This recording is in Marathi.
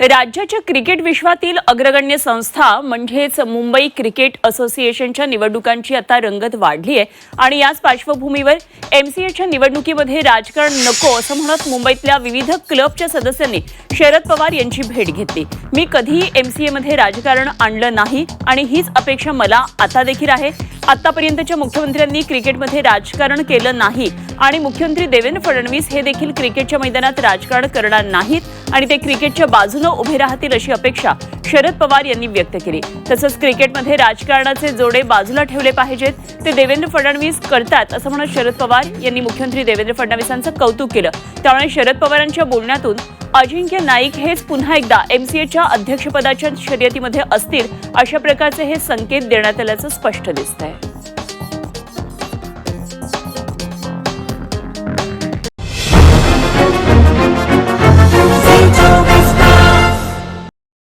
राज्याच्या क्रिकेट विश्वातील अग्रगण्य संस्था म्हणजेच मुंबई क्रिकेट असोसिएशनच्या निवडणुकांची आता रंगत वाढली आहे. आणि याच पार्श्वभूमीवर एमसीएच्या निवडणुकीमध्ये राजकारण नको असं म्हणत मुंबईतल्या विविध क्लबच्या सदस्यांनी शरद पवार यांची भेट घेतली. मी कधीही एमसीएमध्ये राजकारण आणलं नाही आणि हीच अपेक्षा मला आता देखील आहे. आतापर्यंतच्या मुख्यमंत्र्यांनी क्रिकेटमध्ये राजकारण केलं नाही आणि मुख्यमंत्री देवेंद्र फडणवीस हे देखील क्रिकेटच्या मैदानात राजकारण करणार नाहीत आणि ते क्रिकेटच्या बाजूला उभे राहतील अशी अपेक्षा शरद पवार यांनी व्यक्त केली. तसंच क्रिकेटमध्ये राजकारणाचे जोडे बाजूला ठेवले पाहिजेत. ते देवेंद्र फडणवीस करतात असं म्हणत शरद पवार यांनी मुख्यमंत्री देवेंद्र फडणवीसांचं कौतुक केलं. त्यामुळे शरद पवारांच्या बोलण्यातून अजिंक्य नाईक हेच पुन्हा एकदा एमसीएच्या अध्यक्षपदाच्या शर्यतीमध्ये असतील अशा प्रकारचे हे संकेत देण्यात आल्याचं स्पष्ट दिसत आहे